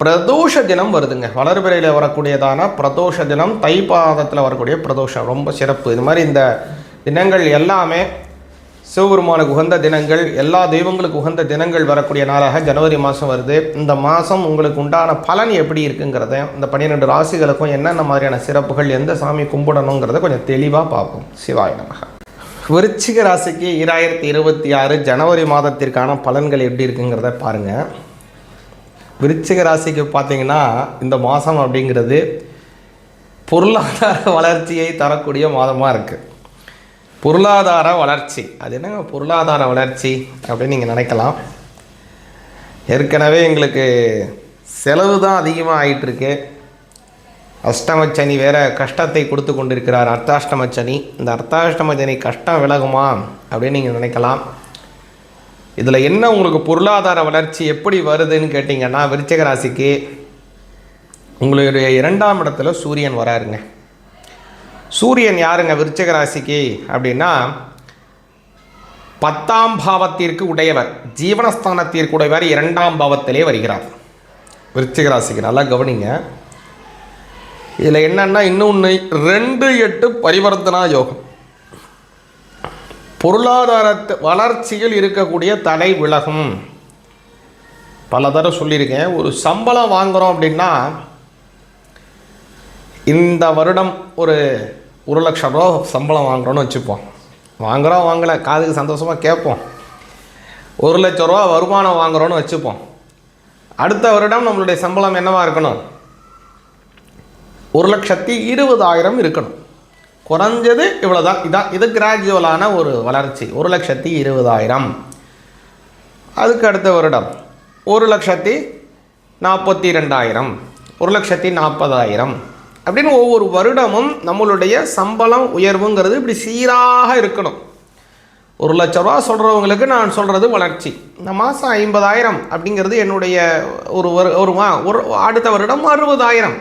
பிரதோஷ தினம் வருதுங்க. வளர்பிறையில் வரக்கூடியதான? பிரதோஷ தினம் தைப்பாதத்தில் வரக்கூடிய பிரதோஷம். ரொம்ப சிறப்பு. இது மாதிரி இந்த தினங்கள் எல்லாமே சிவபெருமானுக்கு உகந்த தினங்கள் எல்லா தெய்வங்களுக்கு உகந்த தினங்கள் வரக்கூடிய நாளாக ஜனவரி மாதம் வருது. இந்த மாதம் உங்களுக்கு உண்டான பலன் எப்படி இருக்குங்கிறத இந்த பன்னிரெண்டு ராசிகளுக்கும் என்னென்ன மாதிரியான சிறப்புகள் எந்த சாமி கும்பிடணுங்கிறத கொஞ்சம் தெளிவாக பார்ப்போம். சிவாய நமக. விருச்சிக ராசிக்கு ஈராயிரத்தி இருபத்தி ஆறு ஜனவரி மாதத்திற்கான பலன்கள் எப்படி இருக்குங்கிறத பாருங்கள் விருச்சிக ராசிக்கு பார்த்தீங்கன்னா இந்த மாதம் அப்படிங்கிறது பொருளாதார வளர்ச்சியை தரக்கூடிய மாதமாக இருக்குது பொருளாதார வளர்ச்சி. அது என்னங்க பொருளாதார வளர்ச்சி அப்படின்னு நீங்கள் நினைக்கலாம். ஏற்கனவே எங்களுக்கு செலவு தான் அதிகமாக ஆயிட்டிருக்கு. அஷ்டமச்சனி வேற கஷ்டத்தை கொடுத்து கொண்டிருக்கிறார். அர்த்தாஷ்டமச்சனி இந்த அர்த்தாஷ்டமச்சனி கஷ்டம் விலகுமா அப்படின்னு நீங்கள் நினைக்கலாம். இதில் என்ன உங்களுக்கு பொருளாதார வளர்ச்சி எப்படி வருதுன்னு கேட்டிங்கன்னா விருச்சக ராசிக்கு உங்களுடைய இரண்டாம் இடத்துல சூரியன் வராருங்க. சூரியன் யாருங்க? விருச்சக ராசிக்கு அப்படின்னா பத்தாம் பாவத்திற்கு உடையவர் ஜீவனஸ்தானத்திற்கு உடையவர் இரண்டாம் பாவத்திலே வருகிறார். விருச்சிக ராசிக்கு நல்லா கவனிங்க. இதில் என்னென்னா இன்னொன்று ரெண்டு எட்டு பரிவர்த்தனா யோகம். பொருளாதார வளர்ச்சியில் இருக்கக்கூடிய தடை விலகும். பல தடவை சொல்லியிருக்கேன். ஒரு சம்பளம் வாங்குகிறோம் அப்படின்னா இந்த வருடம் ஒரு ஒரு லட்சம் ரூபா சம்பளம் வாங்குகிறோன்னு வச்சுப்போம். வாங்குகிறோம் வாங்கலை காதுக்கு சந்தோஷமாக கேட்போம். ஒரு லட்ச ரூபா வருமானம் வாங்குறோன்னு வச்சுப்போம். அடுத்த வருடம் நம்மளுடைய சம்பளம் என்னவா இருக்கணும்? ஒரு லட்சத்தி இருபதாயிரம் இருக்கணும். குறைஞ்சது இவ்வளோதான் இதான் இது கிராஜுவலான ஒரு வளர்ச்சி. ஒரு லட்சத்தி இருபதாயிரம். அதுக்கு அடுத்த வருடம். ஒரு லட்சத்தி நாற்பத்தி ரெண்டாயிரம் ஒரு லட்சத்தி நாற்பதாயிரம் அப்படின்னு ஒவ்வொரு வருடமும் நம்மளுடைய சம்பளம் உயர்வுங்கிறது இப்படி சீராக இருக்கணும். ஒரு லட்ச ரூபா சொல்கிறவங்களுக்கு நான் சொல்கிறது வளர்ச்சி. இந்த மாதம் ஐம்பதாயிரம் அப்படிங்கிறது என்னுடைய ஒரு ஒரு ஒரு அடுத்த வருடம் அறுபதாயிரம்.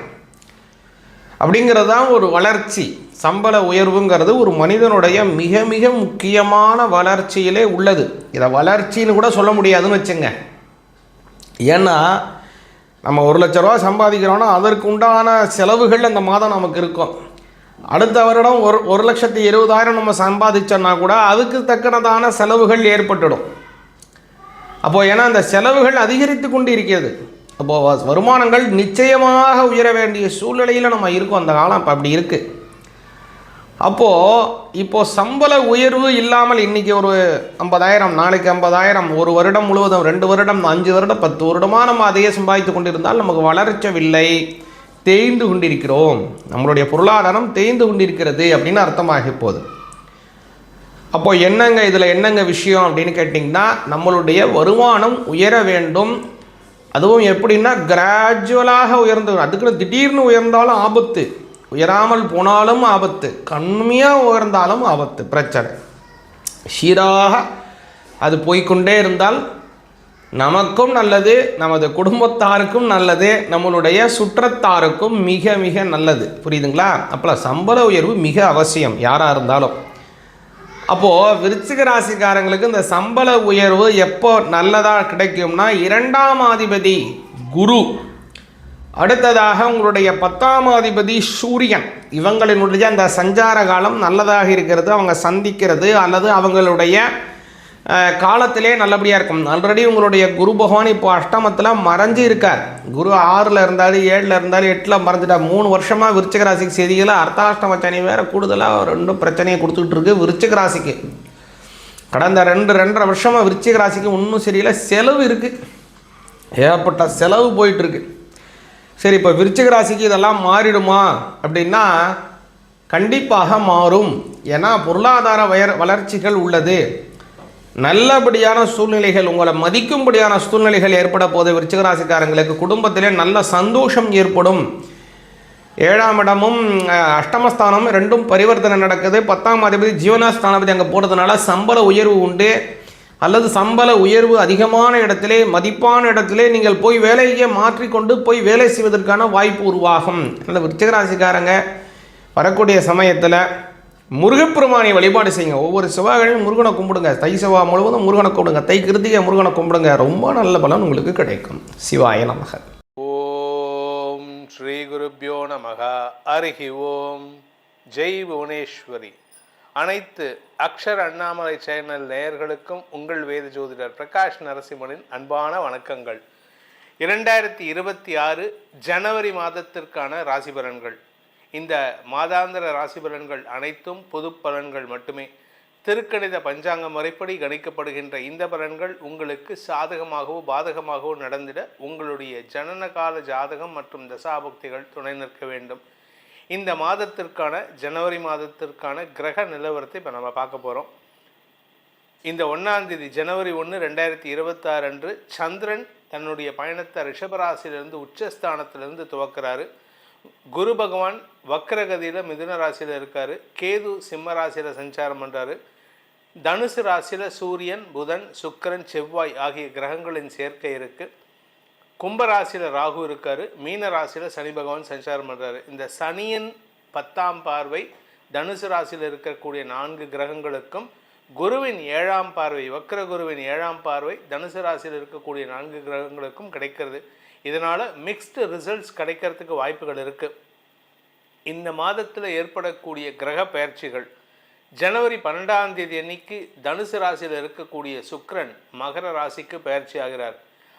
அப்படிங்கிறது தான் ஒரு வளர்ச்சி. சம்பள உயர்வுங்கிறது ஒரு மனிதனுடைய மிக மிக முக்கியமான வளர்ச்சியிலே உள்ளது. இதை வளர்ச்சின்னு கூட சொல்ல முடியாதுன்னு வச்சுங்க. ஏன்னா நம்ம ஒரு லட்ச ரூபா சம்பாதிக்கிறோன்னா அதற்கு உண்டான செலவுகள் அந்த மாதம் நமக்கு இருக்கும். அடுத்த வருடம் ஒரு ஒரு லட்சத்தி இருபதாயிரம் நம்ம சம்பாதிச்சோன்னா கூட அதுக்கு தக்கனதான செலவுகள் ஏற்பட்டுடும். அப்போது ஏன்னா அந்த செலவுகள் அதிகரித்து கொண்டு இருக்கிறது அப்போது வருமானங்கள் நிச்சயமாக உயர வேண்டிய சூழ்நிலையில் நம்ம இருக்கோம். அந்த காலம் இப்போ அப்படி இருக்குது அப்போது இப்போது சம்பள உயர்வு இல்லாமல் இன்றைக்கி ஒரு ஐம்பதாயிரம் நாளைக்கு ஐம்பதாயிரம் ஒரு வருடம் முழுவதும் ரெண்டு வருடம் அஞ்சு வருடம் பத்து வருடமாக நம்ம அதையே சம்பாதித்து கொண்டிருந்தால் நமக்கு வளர்ச்சவில்லை. தேய்ந்து கொண்டிருக்கிறோம். நம்மளுடைய பொருளாதாரம் தேய்ந்து கொண்டிருக்கிறது அப்படின்னு அர்த்தமாகி போகுது. அப்போது என்னங்க இதில் என்னங்க விஷயம் அப்படின்னு கேட்டிங்கன்னா நம்மளுடைய வருமானம் உயர வேண்டும். அதுவும் எப்படின்னா கிராஜுவலாக உயர்ந்து அதுக்குன்னு திடீர்னு உயர்ந்தாலும் ஆபத்து. உயராமல் போனாலும் ஆபத்து கண்மையாக உயர்ந்தாலும் ஆபத்து பிரச்சனை. சீராக அது போய்க்கொண்டே இருந்தால் நமக்கும் நல்லது நமது குடும்பத்தாருக்கும் நல்லது நம்மளுடைய சுற்றத்தாருக்கும் மிக மிக நல்லது. புரியுதுங்களா? அப்போ சம்பள உயர்வு மிக அவசியம் யாராக இருந்தாலும். அப்போது விருச்சிக ராசிக்காரங்களுக்கு இந்த சம்பள உயர்வு எப்போ நல்லதாக கிடைக்கும்னா இரண்டாம் அதிபதி குரு. அடுத்ததாக உங்களுடைய பத்தாம் அதிபதி சூரியன். இவங்களினுடைய அந்த சஞ்சார காலம் நல்லதாக இருக்கிறது அவங்க சந்திக்கிறது அல்லது அவங்களுடைய காலத்திலே நல்லபடியாக இருக்கும். ஆல்ரெடி உங்களுடைய குரு பகவான் இப்போ அஷ்டமத்தில் மறைஞ்சு இருக்கார். குரு ஆறில் இருந்தாலும் ஏழில் இருந்தாலும் எட்டில் மறைஞ்சிட்டார். மூணு வருஷமாக விருச்சிக ராசிக்கு செய்தியில் அர்த்தாஷ்டம சனி வேறு கூடுதலாக ரெண்டும் பிரச்சனையை கொடுத்துக்கிட்டு இருக்கு விருச்சிக ராசிக்கு. கடந்த ரெண்டு ரெண்டரை வருஷமாக விருச்சிக ராசிக்கு ஒன்றும் சரியில்லை. செலவு இருக்குது ஏகப்பட்ட செலவு போயிட்டுருக்கு சரி இப்போ விருச்சிக ராசிக்கு இதெல்லாம் மாறிடுமா? அப்படின்னா கண்டிப்பாக மாறும். ஏன்னா பொருளாதார வயர் வளர்ச்சிகள் உள்ளது. நல்லபடியான சூழ்நிலைகள் உங்களை மதிக்கும்படியான சூழ்நிலைகள் ஏற்பட போது விருச்சிக ராசிக்காரங்களுக்கு குடும்பத்திலே நல்ல சந்தோஷம் ஏற்படும். ஏழாம் இடமும் அஷ்டமஸ்தானமும் ரெண்டும் பரிவர்த்தனை நடக்குது. பத்தாம் அதிபதி ஜீவனாஸ்தானாபதி அங்கே போகிறதுனால சம்பள உயர்வு உண்டு. அல்லது சம்பள உயர்வு அதிகமான இடத்திலே மதிப்பான இடத்திலே நீங்கள் போய் வேலையை மாற்றிக்கொண்டு போய் வேலை செய்வதற்கான வாய்ப்பு உருவாகும். அந்த விருச்சகராசிக்காரங்க வரக்கூடிய சமயத்தில் முருகப்பெருமானை வழிபாடு செய்யுங்க. ஒவ்வொரு செவ்வாய்களையும் முருகனை கும்பிடுங்க. தை செவ்வாய் முழுவதும் முருகனை கும்பிடுங்க. தை கிருத்திகை முருகனை கும்பிடுங்க. ரொம்ப நல்ல பலன் உங்களுக்கு கிடைக்கும். சிவாய நமக. ஓம் ஸ்ரீ குருப்பியோ நமக. அருகி ஓம். ஜெய் புவனேஸ்வரி. அனைத்து அக்ஷர் அண்ணாமலை சேனல் நேயர்களுக்கும் உங்கள் வேத ஜோதிடர் பிரகாஷ் நரசிம்மனின் அன்பான வணக்கங்கள். இரண்டாயிரத்தி இருபத்தி ஆறு ஜனவரி மாதத்திற்கான ராசி பலன்கள் இந்த மாதாந்திர ராசி பலன்கள் அனைத்தும் பொது பலன்கள் மட்டுமே. திருக்கணித பஞ்சாங்க முறைப்படி கணிக்கப்படுகின்ற இந்த பலன்கள் உங்களுக்கு சாதகமாகவோ பாதகமாகவோ நடந்திட உங்களுடைய ஜனனகால ஜாதகம் மற்றும் தசாபக்திகள் துணை நிற்க வேண்டும். இந்த மாதத்திற்கான ஜனவரி மாதத்திற்கான கிரக நிலவரத்தை இப்போ நம்ம பார்க்க போகிறோம் இந்த ஒன்றாந்தேதி ஜனவரி ஒன்று ரெண்டாயிரத்தி இருபத்தாறு அன்று சந்திரன் தன்னுடைய பயணத்தை ரிஷபராசியிலிருந்து உச்சஸ்தானத்திலிருந்து துவக்கிறாரு. குரு பகவான் வக்கரகதியில் மிதுன ராசியில் இருக்கார். கேது சிம்ம ராசியில் சஞ்சாரம் பண்ணுறாரு தனுசு ராசியில் சூரியன் புதன் சுக்கிரன் செவ்வாய் ஆகிய கிரகங்களின் சேர்க்கை இருக்குது கும்பராசியில் ராகு இருக்கார் மீன ராசியில் சனி பகவான் சஞ்சாரம் பண்ணுறாரு இந்த சனியின் பத்தாம் பார்வை தனுசு ராசியில் இருக்கக்கூடிய நான்கு கிரகங்களுக்கும் குருவின் ஏழாம் பார்வை வக்கர குருவின் ஏழாம் பார்வை தனுசு ராசியில் இருக்கக்கூடிய நான்கு கிரகங்களுக்கும் கிடைக்கிறது. இதனால் மிக்ஸ்டு ரிசல்ட்ஸ் கிடைக்கிறதுக்கு வாய்ப்புகள் இருக்குது இந்த மாதத்தில் ஏற்படக்கூடிய கிரக பயிற்சிகள் ஜனவரி பன்னெண்டாம் தேதி அன்னைக்கு தனுசு ராசியில் இருக்கக்கூடிய சுக்ரன் மகர ராசிக்கு பயிற்சி ஆகிறார்.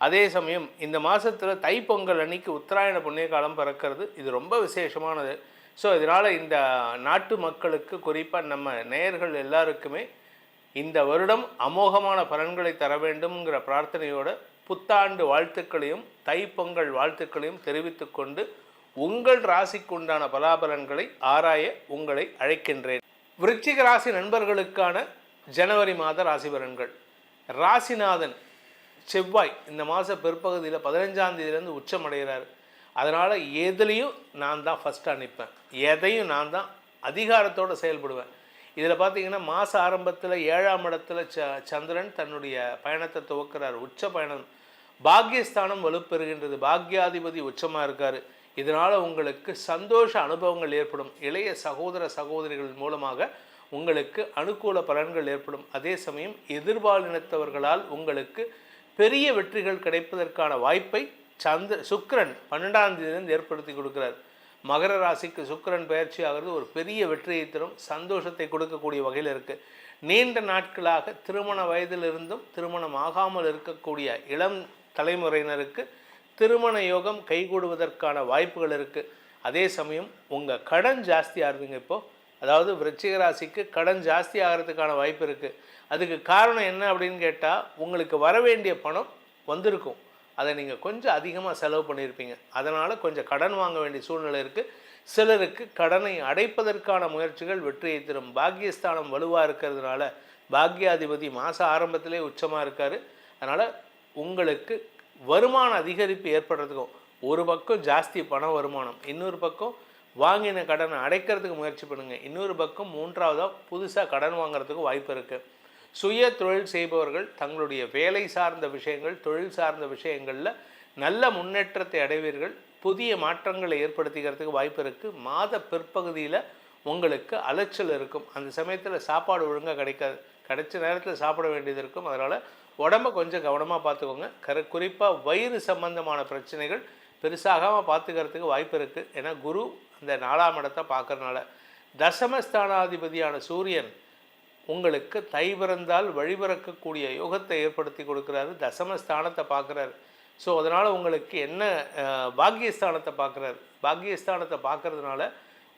அதே சமயம் இந்த மாதத்தில் தைப்பொங்கல் அன்னைக்கு உத்தராயண புண்ணிய காலம் பிறக்கிறது. இது ரொம்ப விசேஷமானது. ஸோ இதனால் இந்த நாட்டு மக்களுக்கு குறிப்பாக நம்ம நேயர்கள் எல்லாருக்குமே இந்த வருடம் அமோகமான பலன்களை தர வேண்டும்ங்கிற பிரார்த்தனையோட புத்தாண்டு வாழ்த்துக்களையும் தைப்பொங்கல் வாழ்த்துக்களையும் தெரிவித்து கொண்டு உங்கள் ராசிக்குண்டான பலாபலன்களை ஆராய உங்களை அழைக்கின்றேன். விருச்சிக ராசி நண்பர்களுக்கான ஜனவரி மாத ராசி பலன்கள். ராசிநாதன் செவ்வாய் இந்த மாத பிற்பகுதியில் பதினஞ்சாம் தேதியிலேருந்து உச்சமடைகிறார். அதனால் எதுலேயும் நான் தான் ஃபஸ்ட்டாக நிற்பேன் எதையும் நான் தான் அதிகாரத்தோடு செயல்படுவேன். இதில் பார்த்தீங்கன்னா மாத ஆரம்பத்தில் ஏழாம் இடத்துல ச சந்திரன் தன்னுடைய பயணத்தை துவக்கிறார். உச்ச பயணம். பாக்கியஸ்தானம் வலுப்பெறுகின்றது. பாக்யாதிபதி உச்சமாக இருக்கார். இதனால் உங்களுக்கு சந்தோஷ அனுபவங்கள் ஏற்படும். இளைய சகோதர சகோதரிகள் மூலமாக உங்களுக்கு அனுகூல பலன்கள் ஏற்படும். அதே சமயம் எதிர்பாலினத்தவர்களால் உங்களுக்கு பெரிய வெற்றிகள் கிடைப்பதற்கான வாய்ப்பை சந்திர சுக்கரன் பன்னெண்டாம் தேதியிலிருந்து ஏற்படுத்தி கொடுக்கிறார். மகர ராசிக்கு சுக்கரன் பயிற்சி ஆகிறது ஒரு பெரிய வெற்றியை தரும் சந்தோஷத்தை கொடுக்கக்கூடிய வகையில் இருக்குது நீண்ட நாட்களாக திருமண வயதிலிருந்தும் திருமணம் ஆகாமல் இருக்கக்கூடிய இளம் தலைமுறையினருக்கு திருமண யோகம் கைகூடுவதற்கான வாய்ப்புகள் இருக்குது அதே சமயம் உங்கள் கடன் ஜாஸ்தியாக இருந்தீங்க இப்போது அதாவது விருச்சிக ராசிக்கு கடன் ஜாஸ்தி ஆகிறதுக்கான வாய்ப்பு இருக்குது அதுக்கு காரணம் என்ன அப்படின்னு கேட்டால் உங்களுக்கு வர வேண்டிய பணம் வந்திருக்கும். அதை நீங்கள் கொஞ்சம் அதிகமாக செலவு பண்ணியிருப்பீங்க அதனால் கொஞ்சம் கடன் வாங்க வேண்டிய சூழ்நிலை இருக்குது சிலருக்கு கடனை அடைப்பதற்கான முயற்சிகள் வெற்றியை தரும். பாக்கியஸ்தானம் வலுவாக இருக்கிறதுனால பாக்கியாதிபதி மாத ஆரம்பத்திலே உச்சமாக இருக்கார். அதனால் உங்களுக்கு வருமான அதிகரிப்பு ஏற்படுறதுக்கும் ஒரு பக்கம் ஜாஸ்தி பண வருமானம் இன்னொரு பக்கம் வாங்கின கடனை அடைக்கிறதுக்கு முயற்சி பண்ணுங்கள் இன்னொரு பக்கம் மூன்றாவதாக புதுசாக கடன் வாங்குறதுக்கு வாய்ப்பு இருக்குது சுய தொழில் செய்பவர்கள் தங்களுடைய வேலை சார்ந்த விஷயங்கள் தொழில் சார்ந்த விஷயங்களில் நல்ல முன்னேற்றத்தை அடைவீர்கள். புதிய மாற்றங்களை ஏற்படுத்திக்கிறதுக்கு வாய்ப்பு இருக்குது மாத பிற்பகுதியில் உங்களுக்கு அலைச்சல் இருக்கும். அந்த சமயத்தில் சாப்பாடு ஒழுங்காக கிடைக்காது கிடைச்ச நேரத்தில் சாப்பிட வேண்டியது இருக்கும். அதனால் உடம்ப கொஞ்சம் கவனமாக பார்த்துக்கோங்க கரு குறிப்பாக வயிறு சம்பந்தமான பிரச்சனைகள் பெருசாகாமல் பார்த்துக்கிறதுக்கு வாய்ப்பு இருக்குது ஏன்னா குரு இந்த நாலாம் இடத்தை பார்க்குறனால தசமஸ்தானாதிபதியான சூரியன் உங்களுக்கு தை பிறந்தால் வழிபிறக்கக்கூடிய யோகத்தை ஏற்படுத்தி கொடுக்குறாரு தசமஸ்தானத்தை பார்க்குறாரு. ஸோ அதனால் உங்களுக்கு என்ன பாக்கியஸ்தானத்தை பார்க்குறாரு? பாக்கியஸ்தானத்தை பார்க்குறதுனால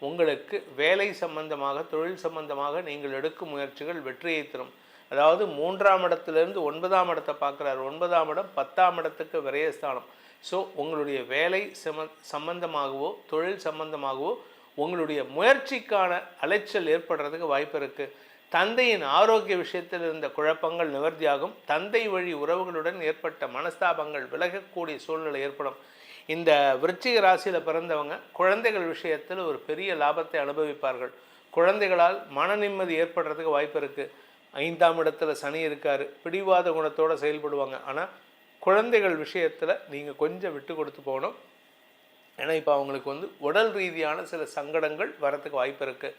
உங்களுக்கு வேலை சம்பந்தமாக தொழில் சம்பந்தமாக நீங்கள் எடுக்கும் முயற்சிகள் வெற்றியை தரும். அதாவது மூன்றாம் இடத்துலேருந்து ஒன்பதாம் இடத்தை பார்க்குறாரு. ஒன்பதாம் இடம் பத்தாம் இடத்துக்கு விரயஸ்தானம். ஸோ உங்களுடைய வேலை சம சம்பந்தமாகவோ தொழில் சம்பந்தமாகவோ உங்களுடைய முயற்சிக்கான அலைச்சல் ஏற்படுறதுக்கு வாய்ப்பு இருக்குது தந்தையின் ஆரோக்கிய விஷயத்தில் இருந்த குழப்பங்கள் நிவர்த்தியாகும். தந்தை வழி உறவுகளுடன் ஏற்பட்ட மனஸ்தாபங்கள் விலகக்கூடிய சூழ்நிலை ஏற்படும். இந்த விருச்சிக ராசியில் பிறந்தவங்க குழந்தைகள் விஷயத்தில் ஒரு பெரிய லாபத்தை அனுபவிப்பார்கள். குழந்தைகளால் மன நிம்மதி ஏற்படுறதுக்கு வாய்ப்பு இருக்குது ஐந்தாம் இடத்துல சனி இருக்கார் பிடிவாத குணத்தோடு செயல்படுவாங்க. ஆனால் குழந்தைகள் விஷயத்தில் நீங்கள் கொஞ்சம் விட்டு கொடுத்து போகணும். ஏன்னா இப்போ அவங்களுக்கு வந்து உடல் ரீதியான சில சங்கடங்கள் வரத்துக்கு வாய்ப்பு இருக்குது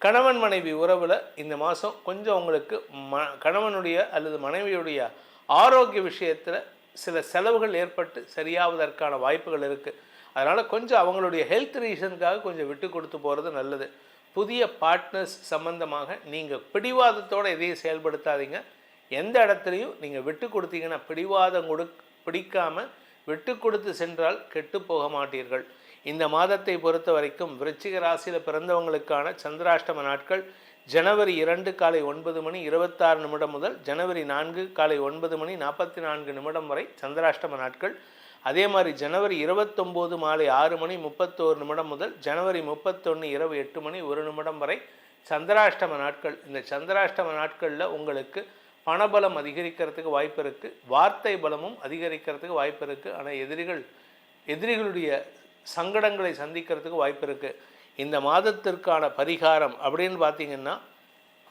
கணவன் மனைவி உறவில் இந்த மாதம் கொஞ்சம் அவங்களுக்கு ம கணவனுடைய அல்லது மனைவியுடைய ஆரோக்கிய விஷயத்தில் சில செலவுகள் ஏற்பட்டு சரியாவதற்கான வாய்ப்புகள் இருக்குது அதனால் கொஞ்சம் அவங்களுடைய ஹெல்த் ரீசனுக்காக கொஞ்சம் விட்டு கொடுத்து போகிறது நல்லது. புதிய பார்ட்னர்ஸ் சம்பந்தமாக நீங்கள் பிடிவாதத்தோடு எதையும் செயல்படுத்தாதீங்க. எந்த இடத்துலையும் நீங்கள் விட்டு கொடுத்தீங்கன்னா பிடிவாதம் கொடு பிடிக்காமல் விட்டு கொடுத்து சென்றால் கெட்டு போக மாட்டீர்கள். இந்த மாதத்தை பொறுத்த வரைக்கும் விருச்சிக ராசியில் பிறந்தவங்களுக்கான சந்திராஷ்டம நாட்கள் ஜனவரி இரண்டு காலை ஒன்பது மணி இருபத்தாறு நிமிடம் முதல் ஜனவரி நான்கு காலை ஒன்பது மணி நாற்பத்தி நான்கு நிமிடம் வரை சந்திராஷ்டம நாட்கள். அதே மாதிரி ஜனவரி இருபத்தொம்போது மாலை ஆறு மணி முப்பத்தோரு நிமிடம் முதல் ஜனவரி முப்பத்தொன்று இரவு எட்டு மணி ஒரு நிமிடம் வரை சந்திராஷ்டம நாட்கள். இந்த சந்திராஷ்டம நாட்களில் உங்களுக்கு பணபலம் அதிகரிக்கிறதுக்கு வாய்ப்பு இருக்குது வார்த்தை பலமும் அதிகரிக்கிறதுக்கு வாய்ப்பு இருக்குது ஆனால் எதிரிகள் எதிரிகளுடைய சங்கடங்களை சந்திக்கிறதுக்கு வாய்ப்பு இருக்குது இந்த மாதத்திற்கான பரிகாரம் அப்படின்னு பார்த்தீங்கன்னா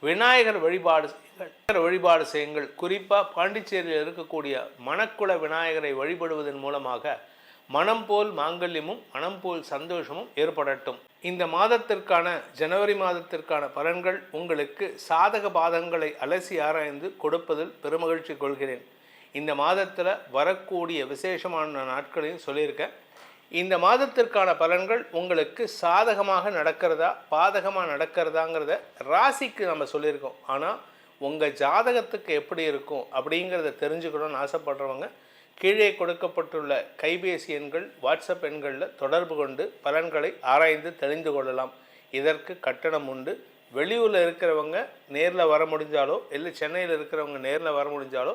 விநாயகர் வழிபாடு செய்யுங்கள். வழிபாடு செய்யுங்கள். குறிப்பாக பாண்டிச்சேரியில் இருக்கக்கூடிய மணக்குள விநாயகரை வழிபடுவதன் மூலமாக மனம் போல் மாங்கல்யமும் மனம் போல் சந்தோஷமும் ஏற்படட்டும். இந்த மாதத்திற்கான ஜனவரி மாதத்திற்கான பலன்கள் உங்களுக்கு சாதக பாதங்களை அலசி ஆராய்ந்து கொடுப்பதில் பெருமகிழ்ச்சி கொள்கிறேன். இந்த மாதத்தில் வரக்கூடிய விசேஷமான நாட்களையும் சொல்லியிருக்கேன். இந்த மாதத்திற்கான பலன்கள் உங்களுக்கு சாதகமாக நடக்கிறதா பாதகமாக நடக்கிறதாங்கிறத ராசிக்கு நம்ம சொல்லியிருக்கோம். ஆனால் உங்கள் ஜாதகத்துக்கு எப்படி இருக்கும் அப்படிங்கிறத தெரிஞ்சுக்கணும்னு ஆசைப்படுறவங்க கீழே கொடுக்கப்பட்டுள்ள கைபேசி எண்கள் வாட்ஸ்அப் எண்களில் தொடர்பு கொண்டு பலன்களை ஆராய்ந்து தெரிந்து கொள்ளலாம். இதற்கு கட்டணம் உண்டு. வெளியூரில் இருக்கிறவங்க நேரில் வர முடிஞ்சாலோ இல்லை சென்னையில் இருக்கிறவங்க நேரில் வர முடிஞ்சாலோ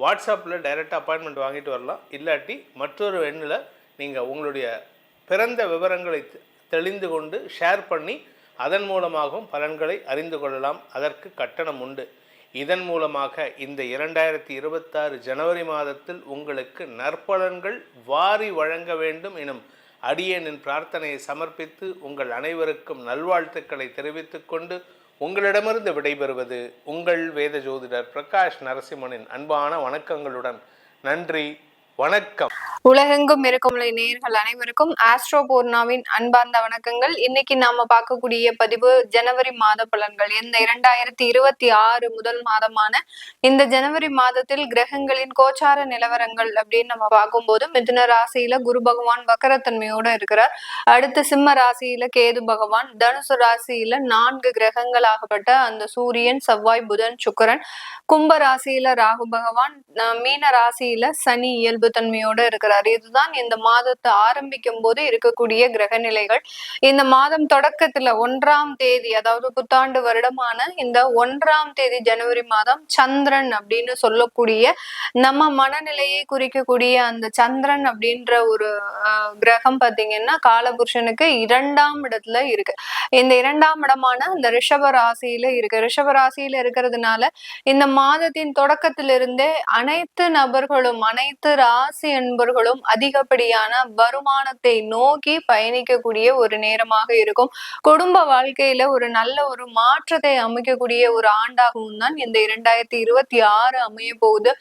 வாட்ஸ்அப்பில் டைரெக்டாக அப்பாயின்மெண்ட் வாங்கிட்டு வரலாம். இல்லாட்டி மற்றொரு எண்ணில் நீங்கள் உங்களுடைய பிறந்த விவரங்களை தெ- தெளிந்து கொண்டு ஷேர் பண்ணி அதன் மூலமாகவும் பலன்களை அறிந்து கொள்ளலாம். அதற்கு கட்டணம் உண்டு. இதன் மூலமாக இந்த இரண்டாயிரத்தி இருபத்தாறு ஜனவரி மாதத்தில் உங்களுக்கு நற்பலன்கள் வாரி வழங்க வேண்டும் எனும் அடியேனின் பிரார்த்தனையை சமர்ப்பித்து உங்கள் அனைவருக்கும் நல்வாழ்த்துக்களை தெரிவித்துக் கொண்டு உங்களிடமிருந்து விடைபெறுவது உங்கள் வேத ஜோதிடர் பிரகாஷ் நரசிம்மனின் அன்பான வணக்கங்களுடன் நன்றி. வணக்கம். உலகெங்கும் இருக்கும் நேர்கள் அனைவருக்கும் ஆஸ்ட்ரோ பூர்ணாவின் அன்பார்ந்த வணக்கங்கள். இன்னைக்கு நாம பார்க்கக்கூடிய பதிவு ஜனவரி மாத பலன்கள். இந்த இரண்டாயிரத்தி இருபத்தி ஆறு முதல் மாதமான இந்த ஜனவரி மாதத்தில் கிரகங்களின் கோச்சார நிலவரங்கள் அப்படின்னு நம்ம பார்க்கும்போது மிதுன ராசியில குரு பகவான் வக்கரத்தன்மையோட இருக்கிறார். அடுத்து சிம்ம ராசியில கேது பகவான். தனுசு ராசியில நான்கு கிரகங்களாகப்பட்ட அந்த சூரியன் செவ்வாய் புதன் சுக்கரன். கும்ப ராசியில ராகு பகவான். மீன ராசியில சனி இயல்பு தன்மையோட இருக்கிறார். இதுதான் இந்த மாதத்தை ஆரம்பிக்கும் போது இருக்கக்கூடிய கிரக நிலைகள் இந்த மாதம் தொடக்கத்துல ஒன்றாம் தேதி அதாவது புத்தாண்டு வருடமான இந்த ஒன்றாம் தேதி ஜனவரி மாதம் சந்திரன் அப்படின்னு சொல்லக்கூடிய நம்ம மனநிலையை குறிக்கக்கூடிய அந்த சந்திரன் அப்படின்ற ஒரு கிரகம் பாத்தீங்கன்னா காலபுருஷனுக்கு இரண்டாம் இடத்துல இருக்கு. இந்த இரண்டாம் இடமான இந்த ரிஷப ராசியில இருக்கு. ரிஷப ராசியில இருக்கிறதுனால இந்த மாதத்தின் தொடக்கத்திலிருந்தே அனைத்து நபர்களும் அனைத்து ரா ராசி என்பர்களும் அதிகப்படியான வருமானத்தை நோக்கி பயணிக்கக்கூடிய ஒரு நேரமாக இருக்கும். குடும்ப வாழ்க்கையில ஒரு நல்ல ஒரு மாற்றத்தை அமைக்கக்கூடிய ஒரு ஆண்டாகவும் தான் இந்த இரண்டாயிரத்தி இருபத்தி ஆறு அமைய போகுது.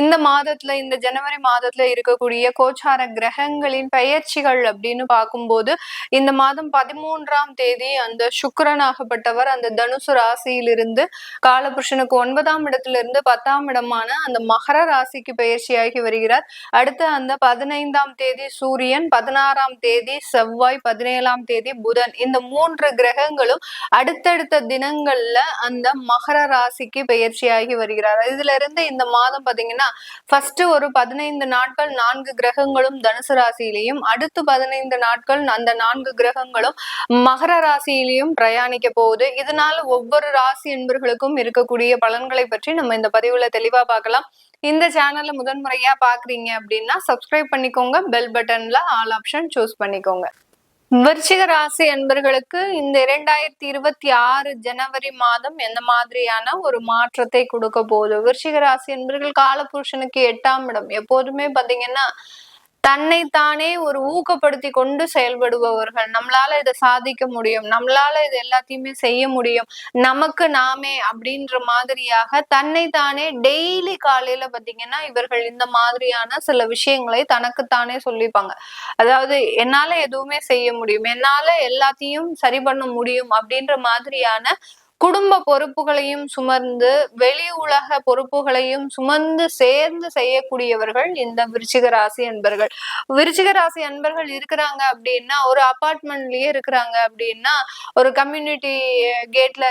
இந்த மாதத்துல இந்த ஜனவரி மாதத்துல இருக்கக்கூடிய கோச்சார கிரகங்களின் பயிற்சிகள் அப்படின்னு பார்க்கும்போது இந்த மாதம் பதிமூன்றாம் தேதி அந்த சுக்கரனாகப்பட்டவர் அந்த தனுசு ராசியிலிருந்து காலபுருஷனுக்கு ஒன்பதாம் இடத்துல இருந்து பத்தாம் இடமான அந்த மகர ராசிக்கு பயிற்சியாகி வருகிறார். அடுத்து அந்த பதினைந்தாம் தேதி சூரியன் பதினாறாம் தேதி செவ்வாய் பதினேழாம் தேதி புதன். இந்த மூன்று கிரகங்களும் அடுத்தடுத்த தினங்கள்ல அந்த மகர ராசிக்கு பயிற்சியாகி வருகிறார். இதுல இருந்து இந்த மாதம் பாத்தீங்கன்னா ஃபர்ஸ்ட் ஒரு பதினைந்து நாட்கள் நான்கு கிரகங்களும் தனுசு ராசியிலையும் அடுத்து பதினைந்து நாட்கள் அந்த நான்கு கிரகங்களும் மகர ராசியிலையும் பிரயாணிக்க போகுது. இதனால ஒவ்வொரு ராசி என்பர்களுக்கும் இருக்கக்கூடிய பலன்களை பற்றி நம்ம இந்த பதிவுல தெளிவா பார்க்கலாம். இந்த சேனல்ல முதன்முறையா பாக்குறீங்க அப்படின்னா சப்ஸ்கிரைப் பண்ணிக்கோங்க. பெல் பட்டன்ல ஆல் ஆப்ஷன் சூஸ் பண்ணிக்கோங்க. விருச்சிக ராசி அன்பர்களுக்கு இந்த இரண்டாயிரத்தி இருபத்தி ஆறு ஜனவரி மாதம் எந்த மாதிரியான ஒரு மாற்றத்தை கொடுக்க போகுது? விருச்சிக ராசி அன்பர்கள் காலபுருஷனுக்கு எட்டாம் இடம். எப்போதுமே பாத்தீங்கன்னா தன்னைத்தானே ஒரு ஊக்கப்படுத்தி கொண்டு செயல்படுபவர்கள். நம்மளால இதை சாதிக்க முடியும். நம்மளால இது எல்லாத்தையுமே செய்ய முடியும். நமக்கு நாமே அப்படின்ற மாதிரியாக தன்னைத்தானே டெய்லி காலையில பாத்தீங்கன்னா இவர்கள் இந்த மாதிரியான சில விஷயங்களை தனக்குத்தானே சொல்லிப்பாங்க. அதாவது என்னால எதுவுமே செய்ய முடியும். என்னால எல்லாத்தையும் சரி பண்ண முடியும் அப்படின்ற மாதிரியான குடும்ப பொறுப்புகளையும் சுமர்ந்து வெளி உலக பொறுப்புகளையும் சுமந்து சேர்ந்து செய்யக்கூடியவர்கள் இந்த விருச்சிக ராசி அன்பர்கள். விருச்சிக ராசி அன்பர்கள் இருக்கிறாங்க அப்படின்னா ஒரு அபார்ட்மெண்ட்லயே இருக்கிறாங்க அப்படின்னா ஒரு கம்யூனிட்டி கேட்ல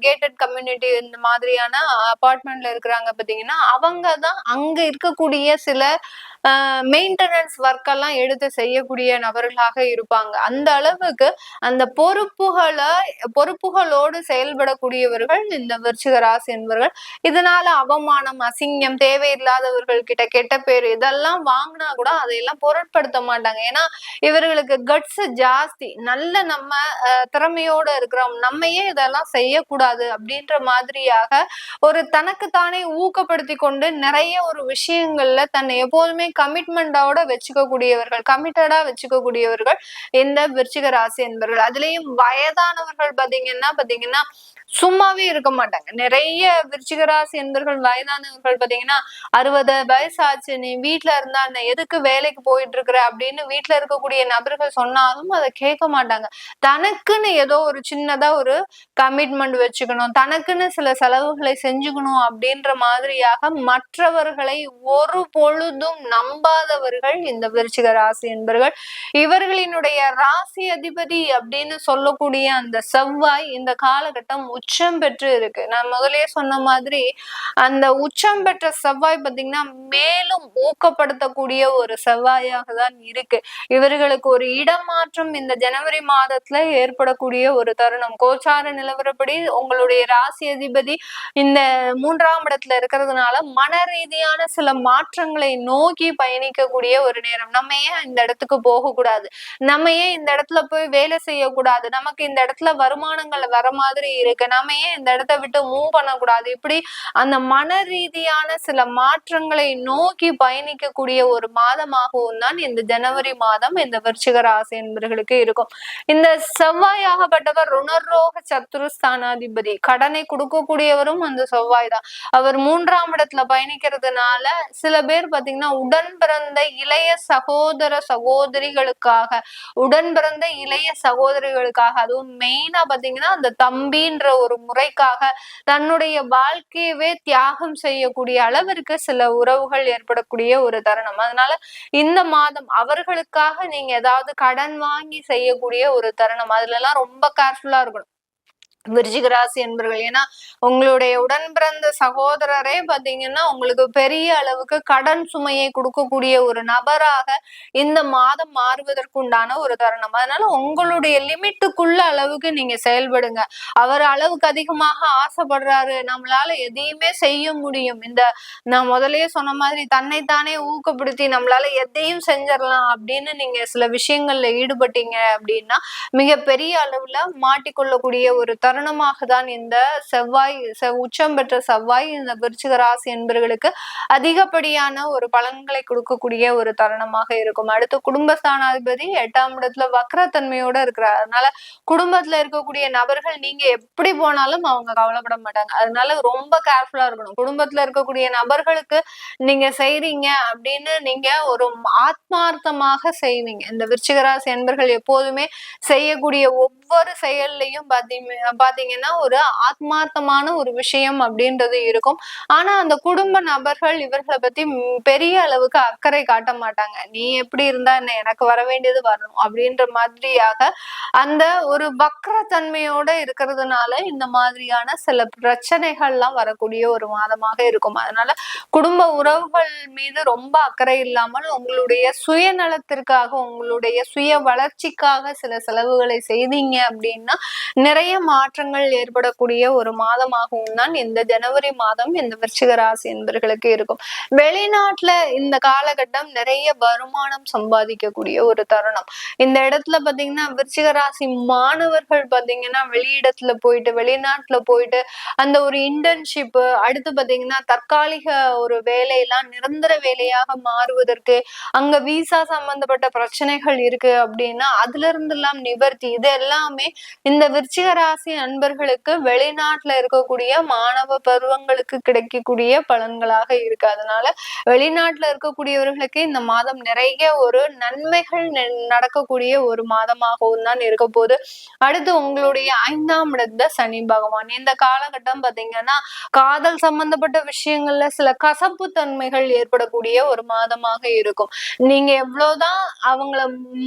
கேட்டட் கம்யூனிட்டி இந்த மாதிரியான அபார்ட்மெண்ட்ல இருக்கிறாங்க பாத்தீங்கன்னா அவங்க தான் அங்க இருக்கக்கூடிய சில மெயின்டெனன்ஸ் ஒர்க் எல்லாம் எடுத்து செய்யக்கூடிய நபர்களாக இருப்பாங்க. அந்த அளவுக்கு அந்த பொறுப்புகளை பொறுப்புகளோடு செயல்படக்கூடியவர்கள் இந்த விருச்சிக ராசி என்பவர்கள். இதனால அவமானம் அசிங்கம் தேவையில்லாதவர்கள் கிட்ட கெட்ட பேர் இதெல்லாம் வாங்கினா கூட அதையெல்லாம் பொருட்படுத்த மாட்டாங்க. ஏன்னா இவர்களுக்கு கட்ஸ் ஜாஸ்தி. நல்ல நம்ம அஹ், திறமையோட இருக்கிறோம். நம்மையே இதெல்லாம் செய்யக்கூடாது அப்படின்ற மாதிரியாக ஒரு தனக்குத்தானே ஊக்கப்படுத்தி கொண்டு நிறைய ஒரு விஷயங்கள்ல தன்னை எப்போதுமே கமிட்மெண்டோட வச்சுக்க கூடியவர்கள் கமிட்டடா வச்சுக்க கூடியவர்கள் இந்த விருச்சிக ராசி என்பவர்கள் அதுலயும் வயதானவர்கள் பாத்தீங்கன்னா பாத்தீங்கன்னா சும்மாவே இருக்க மாட்டாங்க. நிறைய விருச்சிக ராசி என்பவர்கள் வயதானவர்கள் பாத்தீங்கன்னா அறுபது வயசு ஆச்சு நீ வீட்ல இருந்தா என்ன எதுக்கு வேலைக்கு போயிட்டு இருக்கிற அப்படின்னு வீட்டுல இருக்கக்கூடிய நபர்கள் சொன்னாலும் அதை கேட்க மாட்டாங்க. தனக்குன்னு ஏதோ ஒரு சின்னதா ஒரு கமிட்மெண்ட் வச்சுக்கணும். தனக்குன்னு சில செலவுகளை செஞ்சுக்கணும் அப்படின்ற மாதிரியாக மற்றவர்களை ஒரு பொழுதும் நம்பாதவர்கள் இந்த விருச்சிக ராசி என்பர்கள் இவர்களினுடைய ராசி அதிபதி அப்படின்னு சொல்லக்கூடிய அந்த செவ்வாய் இந்த காலகட்டம் உச்சம் பெற்று இருக்கு. நான் முதலே சொன்ன மாதிரி அந்த உச்சம் பெற்ற செவ்வாய் பார்த்தீங்கன்னா மேலும் ஊக்கப்படுத்தக்கூடிய ஒரு செவ்வாயாக தான் இருக்கு. இவர்களுக்கு ஒரு இடமாற்றம் இந்த ஜனவரி மாதத்துல ஏற்படக்கூடிய ஒரு தருணம். கோச்சார நிலவரப்படி உங்களுடைய ராசி அதிபதி இந்த மூன்றாம் இடத்துல இருக்கிறதுனால மன ரீதியான சில மாற்றங்களை நோக்கி நோக்கி பயணிக்கக்கூடிய ஒரு நேரம். நம்ம ஏன் இந்த இடத்துக்கு போக கூடாது நம்ம ஏன் இந்த இடத்துல போய் வேலை செய்யக்கூடாது? நமக்கு இந்த இடத்துல வருமானங்கள் வர மாதிரி இருக்கு. நம்ம ஏன் இந்த இடத்த விட்டு மூவ் பண்ணக்கூடாது? இப்படி அந்த மன ரீதியான சில மாற்றங்களை நோக்கி பயணிக்கக்கூடிய ஒரு மாதமாகவும் தான் இந்த ஜனவரி மாதம் இந்த விருச்சிக ராசி என்பர்களுக்கு இருக்கும். இந்த செவ்வாயாகப்பட்டவர் ருணரோக சத்துருஸ்தானாதிபதி கடனை கொடுக்கக்கூடியவரும் அந்த செவ்வாய் தான். அவர் மூன்றாம் இடத்துல பயணிக்கிறதுனால சில பேர் பாத்தீங்கன்னா உடல் உடன் பிறந்த இளைய சகோதர சகோதரிகளுக்காக உடன் பிறந்த இளைய சகோதரிகளுக்காக அதுவும் மெயினா பாத்தீங்கன்னா அந்த தம்பின்ற ஒரு முறைக்காக தன்னுடைய வாழ்க்கையவே தியாகம் செய்யக்கூடிய அளவிற்கு சில உறவுகள் ஏற்படக்கூடிய ஒரு தருணம். அதனால இந்த மாதம் அவர்களுக்காக நீங்க ஏதாவது கடன் வாங்கி செய்யக்கூடிய ஒரு தருணம். அதுல எல்லாம் ரொம்ப கேர்ஃபுல்லா இருக்கணும். விருச்சிக ராசி என்பர்கள். ஏன்னா உங்களுடைய உடன் பிறந்த சகோதரரே பாத்தீங்கன்னா உங்களுக்கு பெரிய அளவுக்கு கடன் சுமையை கொடுக்கக்கூடிய ஒரு நபராக இந்த மாதம் மாறுவதற்குண்டான ஒரு தருணம். அதனால உங்களுடைய லிமிட்டுக்குள்ள அளவுக்கு நீங்க செயல்படுங்க. அவர் அளவுக்கு அதிகமாக ஆசைப்படுறாரு. நம்மளால எதையுமே செய்ய முடியும். இந்த நான் முதல்லயே சொன்ன மாதிரி தன்னைத்தானே ஊக்கப்படுத்தி நம்மளால எதையும் செஞ்சிடலாம் அப்படின்னு நீங்க சில விஷயங்கள்ல ஈடுபட்டீங்க அப்படின்னா மிகப்பெரிய அளவுல மாட்டிக்கொள்ளக்கூடிய ஒரு தருணமாக தான் இந்த செவ்வாய் உச்சம் பெற்ற செவ்வாய் இந்த விருச்சிக ராசி என்பவர்களுக்கு அதிகப்படியான ஒரு பலன்களை கொடுக்கக்கூடிய ஒரு தருணமாக இருக்கும். அடுத்து குடும்பஸ்தானாதிபதி எட்டாம் இடத்துல வக்ரத்தன்மையோட இருக்கிறார். அதனால குடும்பத்துல இருக்கக்கூடிய நபர்கள் நீங்க எப்படி போனாலும் அவங்க கவலைப்பட மாட்டாங்க. அதனால ரொம்ப கேர்ஃபுல்லா இருக்கணும். குடும்பத்துல இருக்கக்கூடிய நபர்களுக்கு நீங்க செய்றீங்க அப்படின்னு நீங்க ஒரு ஆத்மார்த்தமாக செய்வீங்க. இந்த விருச்சிகராசி என்பர்கள் எப்போதுமே செய்யக்கூடிய ஒவ்வொரு செயல்லையும் பாத்தீங்க பாத்தீங்கன்னா ஒரு ஆத்மார்த்தமான ஒரு விஷயம் அப்படின்றது இருக்கும். ஆனா அந்த குடும்ப நபர்கள் இவர்களை பத்தி பெரிய அளவுக்கு அக்கறை காட்ட மாட்டாங்க. நீ எப்படி இருந்தா என்ன எனக்கு வர வேண்டியது வரணும் அப்படின்ற மாதிரியாக அந்த ஒரு வக்ரத்தன்மையோட இருக்கிறதுனால இந்த மாதிரியான சில பிரச்சனைகள்லாம் வரக்கூடிய ஒரு மாதமாக இருக்கும். அதனால குடும்ப உறவுகள் மீது ரொம்ப அக்கறை இல்லாமல் உங்களுடைய சுயநலத்திற்காக உங்களுடைய சுய வளர்ச்சிக்காக சில செலவுகளை செய்தீங்க அப்படின்னா நிறைய மாற்ற மாற்றங்கள் ஏற்படக்கூடிய ஒரு மாதமாகவும் தான் இந்த ஜனவரி மாதம் இந்த விருச்சிக ராசி என்பர்களுக்கு இருக்கும். வெளிநாட்டுல இந்த காலகட்டம் நிறைய வருமானம் சம்பாதிக்கக்கூடிய ஒரு தருணம். இந்த இடத்துல பாத்தீங்கன்னா விருச்சிக ராசி மாணவர்கள் பாத்தீங்கன்னா வெளியிடத்துல போயிட்டு வெளிநாட்டுல போயிட்டு அந்த ஒரு இன்டர்ன்ஷிப் அடுத்து பாத்தீங்கன்னா தற்காலிக ஒரு வேலையெல்லாம் நிரந்தர வேலையாக மாறுவதற்கு அங்க விசா சம்பந்தப்பட்ட பிரச்சனைகள் இருக்கு அப்படின்னா அதுல இருந்து எல்லாம் நிவர்த்தி. இது எல்லாமே இந்த விருச்சிக ராசி அன்பர்களுக்கு வெளிநாட்டுல இருக்கக்கூடிய மாணவ பருவங்களுக்கு கிடைக்கக்கூடிய பலன்களாக இருக்கு. அதனால வெளிநாட்டுல இருக்கக்கூடியவர்களுக்கு இந்த மாதம் நிறைய ஒரு நன்மைகள் நடக்கக்கூடிய ஒரு மாதமாகவும் தான் இருக்க போகுது. அடுத்து உங்களுடைய ஐந்தாம் இடத்துல சனி பகவான். இந்த காலகட்டம் பாத்தீங்கன்னா காதல் சம்பந்தப்பட்ட விஷயங்கள்ல சில கசப்பு தன்மைகள் ஏற்படக்கூடிய ஒரு மாதமாக இருக்கும். நீங்க எவ்வளவுதான் அவங்கள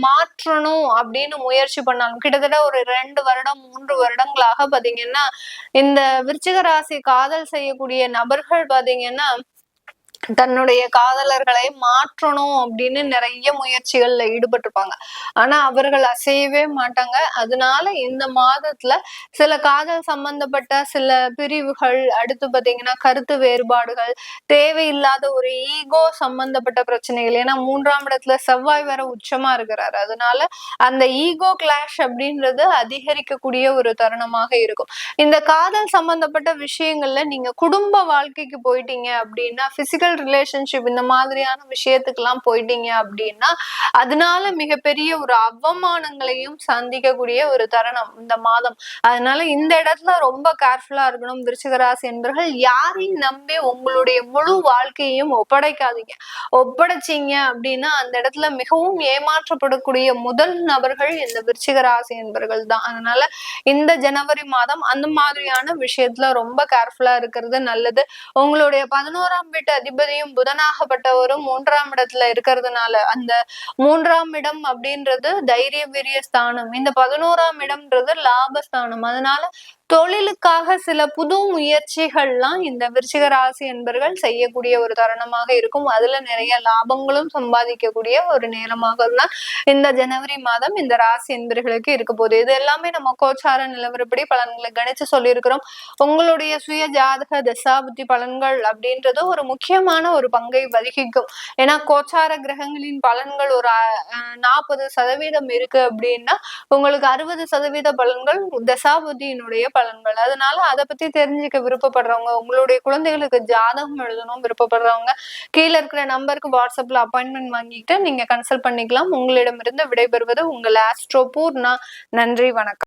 மாற்றணும் அப்படின்னு முயற்சி பண்ணாலும் கிட்டத்தட்ட ஒரு ரெண்டு வருடம் மூன்று வருடங்களாக பாத்தீங்கன்னா இந்த விருச்சிக ராசி காதல் செய்யக்கூடிய நபர்கள் பாத்தீங்கன்னா தன்னுடைய காதலர்களை மாற்றணும் அப்படின்னு நிறைய முயற்சிகள்ல ஈடுபட்டிருப்பாங்க. ஆனா அவர்கள் அசையவே மாட்டாங்க. அதனால இந்த மாதத்துல சில காதல் சம்பந்தப்பட்ட சில பிரிவுகள் அடுத்து பாத்தீங்கன்னா கருத்து வேறுபாடுகள் தேவையில்லாத ஒரு ஈகோ சம்பந்தப்பட்ட பிரச்சனைகள். ஏன்னா மூன்றாம் இடத்துல செவ்வாய் வர உச்சமா இருக்கிறாரு. அதனால அந்த ஈகோ கிளாஷ் அப்படின்றது அதிகரிக்கக்கூடிய ஒரு தருணமாக இருக்கும். இந்த காதல் சம்பந்தப்பட்ட விஷயங்கள்ல நீங்க குடும்ப வாழ்க்கைக்கு போயிட்டீங்க அப்படின்னா பிசிக்கல் ரிலேஷன்ஷிப் இந்த மாதிரியான விஷயத்துக்கெல்லாம் போயிட்டீங்க அப்படின்னா அதனால மிகப்பெரிய ஒரு அவமானங்களையும் சந்திக்கக்கூடிய ஒரு தருணம் இந்த மாதம். அதனால இந்த இடத்துல ரொம்ப கேர்ஃபுல்லா இருக்கணும். விருச்சிகராசி என்பர்கள் யாரையும் நம்பி உங்களுடைய முழு வாழ்க்கையையும் ஒப்படைக்காதீங்க. ஒப்படைச்சிங்க அப்படின்னா அந்த இடத்துல மிகவும் ஏமாற்றப்படக்கூடிய முதல் நபர்கள் இந்த விருச்சிகராசி என்பர்கள் தான். அதனால இந்த ஜனவரி மாதம் அந்த மாதிரியான விஷயத்துல ரொம்ப கேர்ஃபுல்லா இருக்கிறது நல்லது. உங்களுடைய பதினோராம் வீட்டு அதிபதியும் புதனாகப்பட்டவரும் மூன்றாம் இடத்துல இருக்கிறதுனால அந்த மூன்றாம் இடம் அப்படின்றது தைரிய வீரிய ஸ்தானம். இந்த பதினோராம் இடம்ன்றது லாபஸ்தானம். அதனால தொழிலுக்காக சில புது முயற்சிகள்லாம் இந்த விருச்சிக ராசி என்பர்கள் செய்யக்கூடிய ஒரு தருணமாக இருக்கும். அதுல நிறைய லாபங்களும் சம்பாதிக்கக்கூடிய ஒரு நேரமாக தான் இந்த ஜனவரி மாதம் இந்த ராசி என்பர்களுக்கு இருக்க போகுது. இது எல்லாமே நம்ம கோச்சார நிலவரப்படி பலன்களை கணிச்சு சொல்லியிருக்கிறோம். உங்களுடைய சுய ஜாதக தசாபுத்தி பலன்கள் அப்படின்றது ஒரு முக்கியமான ஒரு பங்கை வகிக்கும். ஏன்னா கோச்சார கிரகங்களின் பலன்கள் ஒரு நாற்பது சதவீதம் இருக்கு அப்படின்னா உங்களுக்கு அறுபது சதவீத பலன்கள் தசாபுத்தியினுடைய பலன்கள். அதனால அதை பத்தி தெரிஞ்சுக்க விருப்பப்படுறவங்க உங்களுடைய குழந்தைகளுக்கு ஜாதகம் எழுதணும் விருப்பப்படுறவங்க கீழே இருக்கிற நம்பருக்கு வாட்ஸ்அப்ல அப்பாயின்மெண்ட் வாங்கிட்டு நீங்க கன்சல்ட் பண்ணிக்கலாம். உங்களிடமிருந்து விடைபெறுவது உங்கள் ஆஸ்ட்ரோ பூர்ணா. நன்றி வணக்கம்.